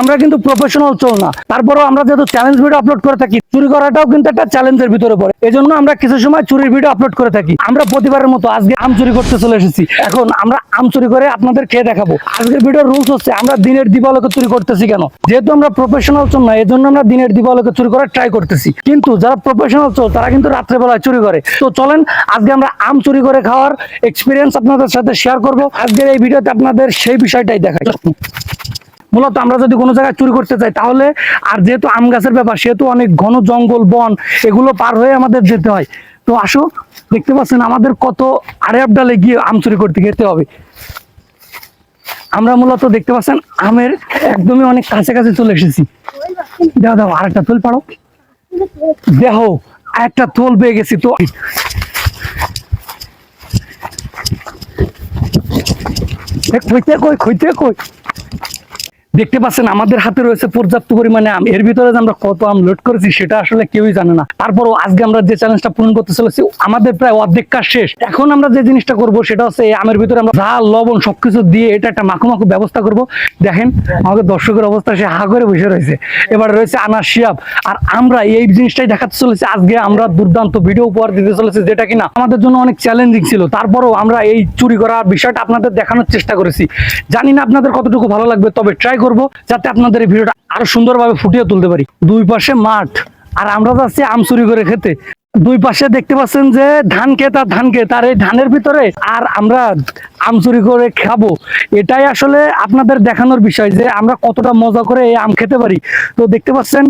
আমরা কিন্তু প্রফেশনাল চোর না। তারপরেও আমরা যেহেতু চ্যালেঞ্জ ভিডিও আপলোড করে থাকি, চুরি করাটাও কিন্তু একটা চ্যালেঞ্জের ভিতরে পড়ে। এই জন্য আমরা কিছু সময় চুরির ভিডিও আপলোড করে থাকি। আমরা প্রতিবারের মতো আজকে আম চুরি করতে চলে এসেছি। এখন আমরা আম চুরি করে আপনাদের খেয়ে দেখাবো। আজকের ভিডিওর রুলস হচ্ছে, আমরা দিনের দিবালোকে চুরি করতেছি কেন? যেহেতু আমরা প্রফেশনাল চোর না এই জন্য আমরা দিনের দিবালোকে চুরি করার ট্রাই করতেছি। কিন্তু যারা প্রফেশনাল চোর তারা কিন্তু রাত্রেবেলায় চুরি করে। তো চলেন, আজকে আমরা আম চুরি করে খাওয়ার এক্সপিরিয়েন্স আপনাদের সাথে শেয়ার করব। আজকের এই ভিডিওতে আপনাদের সেই বিষয়টাই দেখাই। মূলত আমরা যদি কোনো জায়গায় চুরি করতে চাই তাহলে আর যেহেতু আম গাছের ব্যাপার, সেহেতু অনেক ঘন জঙ্গল, বন, এগুলো পার হয়ে আমাদের যেতে হয়। তো আসো, দেখতে পাচ্ছেন আমাদের কত আড়ে আবডালে গিয়ে আম চুরি করতে যেতে হবে। আমরা মূলত দেখতে পাচ্ছেন আমের একদমই অনেক কাছে কাছে চলে এসেছি। দাও দাও, আরেকটা তোল পারো দেহ একটা তোল পেয়ে গেছি তো। কইতে কই কইতে কই? দেখতে পাচ্ছেন, আমাদের হাতে রয়েছে পর্যাপ্ত পরিমাণে আম। এর ভিতরে যে আমরা কত আম লোড করেছি, সেটা আসলে কেউই জানে না। তারপরও আজকে আমরা যে চ্যালেঞ্জটা পূরণ করতে চলেছি, আমাদের প্রায় অর্ধেক কাজ শেষ। এখন আমরা যে জিনিসটা করব, সেটা হচ্ছে এই আমের ভিতরে আমরা ঝাল লবণ সবকিছু দিয়ে এটা একটা মাখো মাখো ব্যবস্থা করব। দেখেন, আমাদের দর্শকের অবস্থা, সে হা করে বসে রয়েছে। এবার রয়েছে আনার শিয়াব আর আমরা এই জিনিসটাই দেখাতে চলেছি। আজকে আমরা দুর্দান্ত ভিডিও উপহার দিতে চলেছি, যেটা কিনা আমাদের জন্য অনেক চ্যালেঞ্জিং ছিল। তারপরও আমরা এই চুরি করার বিষয়টা আপনাদের দেখানোর চেষ্টা করেছি। জানি না আপনাদের কতটুকু ভালো লাগবে, তবে ট্রাই করব যাতে আপনাদের ভিডিওটা আরও সুন্দরভাবে ফুটিয়ে তুলতে পারি। দুই পাশে মাঠ, আর আমরা যাচ্ছি আম চুরি করে খেতে। দুই পাশে দেখতে পাচ্ছেন যে ধান ক্ষেত আর ধান ক্ষেত আর এই ধানের ভিতরে আর আমরা আম চুরি করে খাব। এটাই আসলে আপনাদের দেখানোর বিষয় যে আমরা কতটা মজা করে এই আম খেতে পারি। তো দেখতে পাচ্ছেন,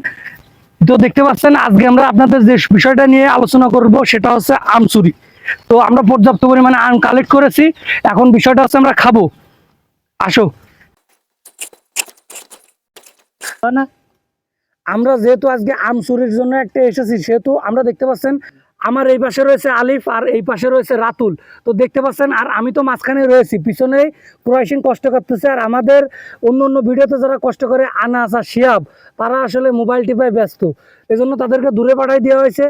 তো দেখতে পাচ্ছেন, আজকে আমরা আপনাদের যে বিষয়টা নিয়ে আলোচনা করব সেটা হচ্ছে আম চুরি। তো আমরা পর্যাপ্ত পরিমাণে আম কালেক্ট করেছি, এখন বিষয়টা হচ্ছে আমরা খাব। আসো। না। আমরা যেহেতু আজকে আম চুরির জন্য একটা এসেছি, সেহেতু আমরা দেখতে পাচ্ছেন আমার এই পাশে রয়েছে আলিফ আর এই পাশে রয়েছে রাতুল। তো দেখতে পাচ্ছেন, আর আমি তো মাঝখানে রয়েছি পিছনে ক্রয়সিন কষ্ট করতেছে, আর আমাদের অন্য অন্য ভিডিওতে যারা কষ্ট করে আনাস আর শিয়াব, তারা আসলে মোবাইল টিপায় ব্যস্ত। এজন্য তাদেরকে দূরে পাঠাই দেওয়া হয়েছে।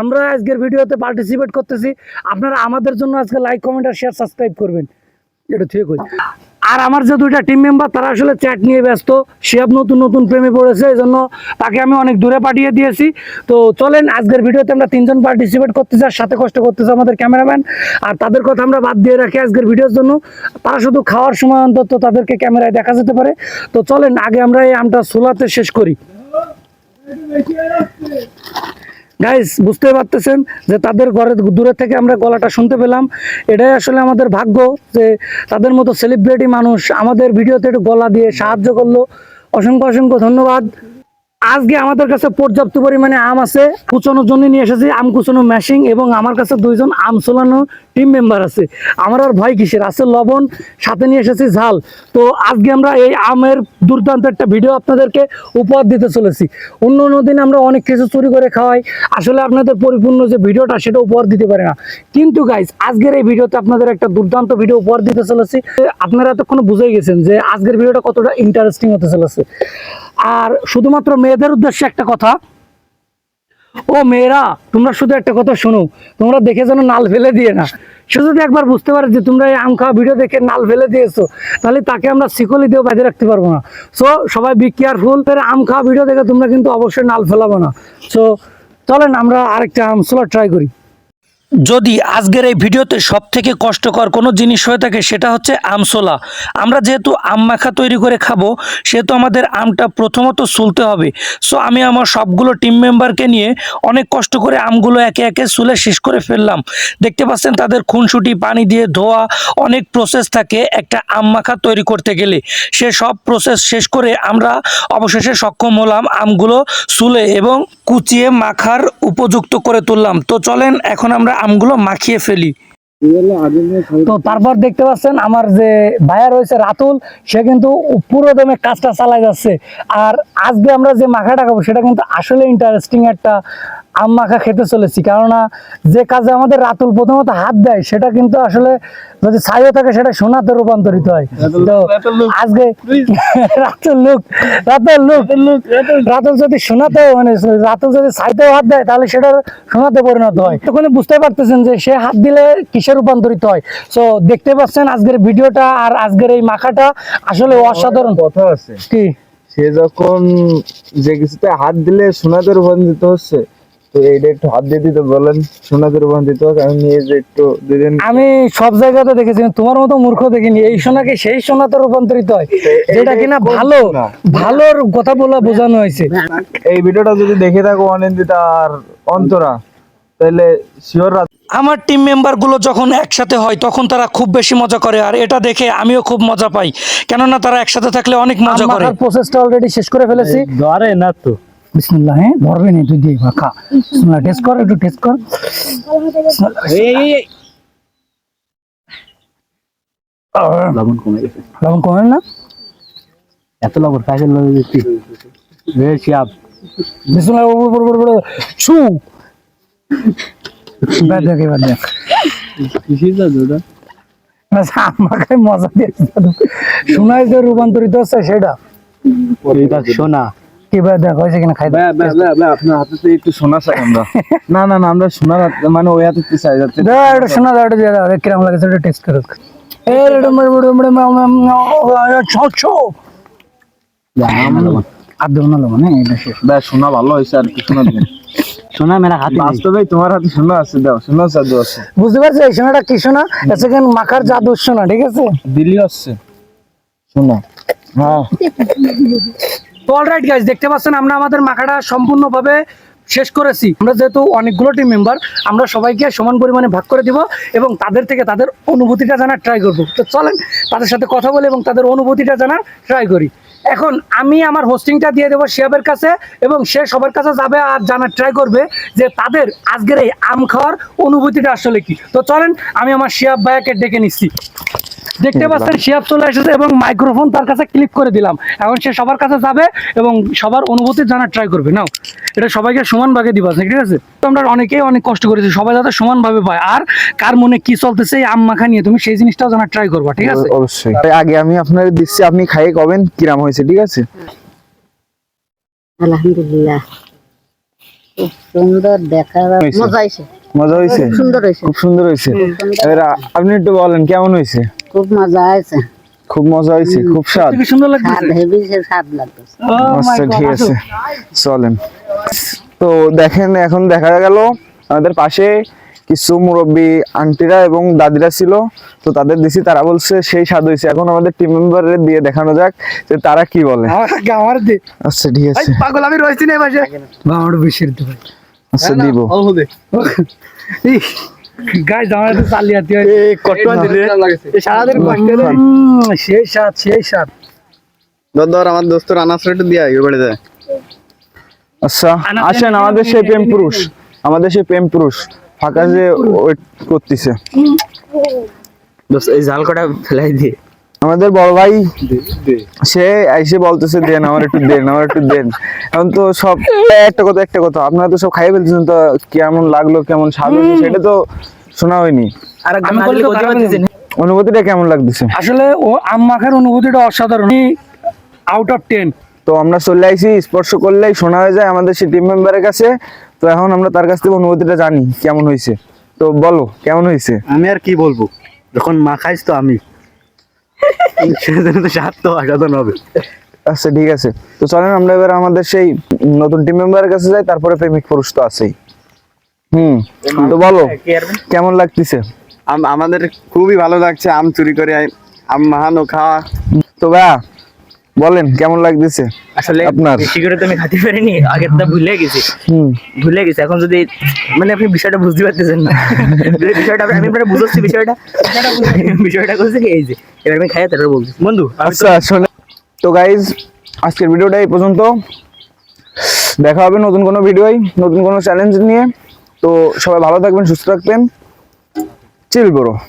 আমরা আজকের ভিডিওতে পার্টিসিপেট করতেছি। আপনারা আমাদের জন্য আজকে লাইক কমেন্ট আর শেয়ার সাবস্ক্রাইব করবেন। এটা ঠিক হই আর আমার যে দুইটা টিম মেম্বার তারা আসলে চ্যাট নিয়ে ব্যস্ত। শিয়াব নতুন নতুন প্রেমে পড়েছে এই জন্য তাকে আমি অনেক দূরে পাঠিয়ে দিয়েছি। তো চলেন, আজকের ভিডিওতে আমরা তিনজন পার্টিসিপেট করতেছি আর সাথে কষ্ট করতেছে আমাদের ক্যামেরাম্যান আর তাদের কথা আমরা বাদ দিয়ে রাখি আজকের ভিডিওর জন্য। তারা শুধু খাওয়ার সময় অন্তত তাদেরকে ক্যামেরায় দেখা যেতে পারে। তো চলেন, আগে আমরা এই আমটা সোলাতে শেষ করি। গাইস বুঝতে পারতেছেন যে তাদের ঘরে দূরে থেকে আমরা গলাটা শুনতে পেলাম। এটাই আসলে আমাদের ভাগ্য যে তাদের মতো সেলিব্রিটি মানুষ আমাদের ভিডিওতে একটু গলা দিয়ে সাহায্য করল। অসংখ্য অসংখ্য ধন্যবাদ। আজকে আমাদের কাছে পর্যাপ্ত পরিমাণে আম আছে। কুচানোর জন্য নিয়ে এসেছি, আম কুচানো ম্যাশিং এবং আমার কাছে দুইজন আম সোলানো টিম মেম্বার আছে। আমার আর ভয় কিসের? আছে লবণ, সাথে নিয়ে এসেছি ঝাল। তো আজকে আমরা এই আমের দুর্দান্ত একটা ভিডিও আপনাদেরকে উপহার দিতে চলেছি। অন্য অন্য দিন আমরা অনেক কিছু চুরি করে খাওয়াই। আসলে আপনাদের পরিপূর্ণ যে ভিডিওটা, সেটা উপহার দিতে পারে না। কিন্তু গাইজ আজকের এই ভিডিওতে আপনাদের একটা দুর্দান্ত ভিডিও উপহার দিতে চলেছি। আপনারা এতক্ষণ বুঝেই গেছেন যে আজকের ভিডিওটা কতটা ইন্টারেস্টিং হতে চলেছে। আর শুধুমাত্র মেয়েদের উদ্দেশ্যে একটা কথা। ও মেয়েরা, তোমরা শুধু একটা কথা শোনো, তোমরা দেখে যেন নাল ফেলে দিয়ে না। সে যদি একবার বুঝতে পারে যে তোমরা এই আম খাওয়া ভিডিও দেখে নাল ফেলে দিয়েছ, তাহলে তাকে আমরা শিকলি দিয়েও বাজে রাখতে পারব না। সো সবাই বি কেয়ারফুল আম খাওয়া ভিডিও দেখে তোমরা কিন্তু অবশ্যই নাল ফেলাবো না। সো চলেন আমরা আরেকটা আম সোলা ট্রাই করি। যদি আজকের এই ভিডিওতে সব থেকে কষ্টকর কোনো জিনিস হয়ে থাকে সেটা হচ্ছে আমসোলা। আমরা যেহেতু আম মাখা তৈরি করে খাব, সেহেতু আমাদের আমটা প্রথমত সুলতে হবে। সো আমি আমার সবগুলো টিম মেম্বারকে নিয়ে অনেক কষ্ট করে আমগুলো একে একে সুলে শেষ করে ফেললাম। দেখতে পাচ্ছেন তাদের খুনসুটি, পানি দিয়ে ধোয়া, অনেক প্রসেস থাকে একটা আম মাখা তৈরি করতে গেলে। সে সব প্রসেস শেষ করে আমরা অবশেষে সক্ষম হলাম আমগুলো সুলে এবং কুচিয়ে মাখার উপযুক্ত করে তুললাম। তো চলেন, এখন আমরা আমগুলো মাখিয়ে ফেলি। তো তারপর দেখতে পাচ্ছেন আমার যে ভাইয়া রয়েছে রাতুল সে কিন্তু পুরো দমে কাজটা চালায় যাচ্ছে। আর আজকে আমরা যে মাখাটা খাব সেটা কিন্তু আসলে ইন্টারেস্টিং একটা আম মাখা খেতে চলেছি। কেননা যে কাজে আমাদের রাতুল প্রথমত হাত দেয় সেটা কিন্তু আসলে যদি ছাইও থাকে সেটা সোনাতে রূপান্তরিত হয়। তো আজকে রাতুল লুক রাতুল লুক। রাতুল যদি সোনাতে মানে রাতুল যদি ছাইতেও হাত দেয় তাহলে সেটা সোনাতে পরিণত হয়। তখন বুঝতে পারতেছেন যে সে হাত দিলে কিসে রূপান্তরিত হয়। সো দেখতে পাচ্ছেন আজকের ভিডিওটা আর আজকের এই মাখাটা আসলে অসাধারণ। কথা আছে। কি? সে যখন যে কিছুতে হাত দিলে সোনাতে রূপান্তরিত হচ্ছে তো এইটা একটু হাত দিয়ে দিতে বলেন সোনাতে রূপান্তরিত হোক আমি নিয়ে যে একটু দিলেন আমি সব জায়গাতে দেখেছি তোমার মতো মূর্খ দেখিনি। এই সোনাকে সেই সোনাতে রূপান্তরিত হয় যেটা কিনা ভালো ভালোর কথা বলা বোঝানো হয়েছে। এই ভিডিওটা যদি দেখে থাকো অনিন্দিতা আর অন্তরা তাহলে শিওর আমার টিম মেম্বারগুলো যখন একসাথে হয় তখন তারা খুব বেশি মজা করে আর এটা দেখে আমিও খুব মজা পাই। কেননা তারা একসাথে থাকলে অনেক মজা করে। প্রসেসটা অলরেডি শেষ করে ফেলেছি। ধরে না তো। বিসমিল্লাহ হ্যাঁ? ধরবে না তুই দিয়ে খা বিসমিল্লাহ টেস্ট কর একটু টেস্ট কর। লবণ কমে গেছে। লবণ কমেন না? এত লবণ কাজের লবণ দিচ্ছি আপ বিসমিল্লাহ বড় বড় বড় বড় ছু। এবার দেখ এবার দেখ। কিসির দাদু আমাকে মজা দিয়েছে শোনায় যে রূপান্তরিত হচ্ছে সেটা। শোনা। এবার দেখ হয়েছে কিনা খাই আপনার হাতে একটু সোনা চাই আমরা না না না আমরা মানে ওই হাতে তো চাই যাচ্ছে এটা দাও, দিয়ে দাও, কিরম লাগে সেটা টেস্ট হ্যাঁ, সোনা ভালো হয়েছে আর কি সোনা শোনা মেরা হাতে নেই। বাস্তবে তোমার হাতে সোনা আছে দাও সোনা জাদু আছে বুঝতে পারছ এই সোনাটা কি সোনা সেকেন্ড মাখার জাদুর সোনা ঠিক আছে দিল্লি আসছে সোনা হ্যাঁ তো অলরাইট গাইজ দেখতে পাচ্ছেন, আমরা আমাদের মাখাটা সম্পূর্ণভাবে শেষ করেছি। আমরা যেহেতু অনেকগুলো টিম মেম্বার আমরা সবাইকে সমান পরিমাণে ভাগ করে দিব এবং তাদের থেকে তাদের অনুভূতিটা জানার ট্রাই করব। তো চলেন, তাদের সাথে কথা বলি এবং তাদের অনুভূতিটা জানার ট্রাই করি। এখন আমি আমার হোস্টিংটা দিয়ে দেবো শিয়াবের কাছে এবং সে সবার কাছে যাবে আর জানার ট্রাই করবে যে তাদের আজকের এই আম খাওয়ার অনুভূতিটা আসলে কি। তো চলেন, আমি আমার শিয়াব ভাইয়াকে ডেকে নিচ্ছি। দেখতে পাচ্ছেন শিয়াব চলে এসেছে এবং মাইক্রোফোন তার কাছে ক্লিক করে দিলাম। এখন সে সবার কাছে যাবে এবং সবার অনুভূতি জানার ট্রাই করবে। নাও এটা সবাইকে সমান ভাগে দিবা ঠিক আছে? তো আমরা অনেকেই অনেক কষ্ট করেছি সবাই যাতে সমান ভাবে পায়। আর কার মনে কি চলতেছে এই আম মাখা নিয়ে তুমি সেই জিনিসটাও জানার ট্রাই করবা ঠিক আছে? অবশ্যই। আগে আমি আপনার দিচ্ছি আপনি খাইয়ে কবেন কিরাম হয়েছে ঠিক আছে? আলহামদুলিল্লাহ। খুব সুন্দর হয়েছে। মজা হয়েছে। মজা হয়েছে? সুন্দর হয়েছে। খুব সুন্দর হয়েছে। আপনি একটু বলেন কেমন হয়েছে? খুব মজা হয়েছে। খুব মজা হয়েছে খুব স্বাদ। সুন্দর লাগছে লাগতেছে। আচ্ছা ঠিক আছে। চলেন। তো দেখেন এখন দেখা গেল আমাদের পাশে কিছু মুরব্বী আন্টিরা এবং দাদিরা ছিল তো তাদের দিছি তারা বলছে সেই স্বাদ হয়েছে। এখন আমাদের টিম মেম্বারের দিয়ে দেখানো যাক যে তারা কি বলে। আমার আমার দে। আচ্ছা ঠিক আছে। পাগল আমি রয়েছি না এই পাশে আমার বেশি আচ্ছা দিব। গাইজ আমার তো চালিয়াতে হয়। কটন দিলে সারাদিন কষ্ট সেই স্বাদ সেই স্বাদ ধর আমার দোস্ত রানাস রেট দিয়া এবারে যায় আচ্ছা আসেন আমাদের সেই প্রেম পুরুষ। আমাদের সেই প্রেম পুরুষ। ফাঁকা যে ওয়েট করতেছে। দোস্ত এই জাল কটা ফেলাই দিয়ে আমাদের বড় ভাই সে এসে বলতেছে দেন আমার একটু দেন আমার একটু দেন। এখন তো সব একটা কথা একটা কথা। আপনারা তো সব খাইয়ে ফেলতেছেন তো কেমন লাগল কেমন স্বাদ সেটা তো শোনা হয়নি। অনুভূতিটা কেমন লাগতেছে? আসলে ও আম মাখার অনুভূতিটা অসাধারণ। আউট অফ টেন তো আমরা চলে আইছি স্পর্শ করলেই শোনা হয়ে যায় আমাদের সেই টিম মেম্বারের কাছে। তো এখন আমরা তার কাছ থেকে অনুভূতিটা জানি কেমন হয়েছে। তো বলো কেমন হয়েছে? আমি আর কি বলব? যখন মা খাইস তো আমি। সেজন্য তো স্বাদ তো অসাধারণ হবে। আচ্ছা ঠিক আছে। তো চলেন আমরা এবার আমাদের সেই নতুন টিম মেম্বারের কাছে যাই তারপরে প্রেমিক পুরুষ তো আছেই। হুম তো বলো কেমন লাগতেছে? আম- আমাদের খুবই ভালো লাগছে আম চুরি করে আম মাহানো খাওয়া। তো ভাইয়া বলেন কেমন লাগতেছে? আসলে আপনার? করে তো আমি খাতে পারিনি আগেরটা ভুলে গেছি। হুম। ভুলে গেছি এখন যদি মানে আপনি বিষয়টা বুঝতে পারতেছেন না। যদি বিষয়টা আমি আপনার বুঝাচ্ছি বিষয়টা। বিষয়টা করছে কি এই যে এবার আমি খাই তারপর বলছি। বন্ধু আচ্ছা শোনে তো গাইজ আজকের ভিডিওটা এই পর্যন্ত। দেখা হবে নতুন কোনো ভিডিওই নতুন কোনো চ্যালেঞ্জ নিয়ে। তো সবাই ভালো থাকবেন সুস্থ থাকবেন। চিল করো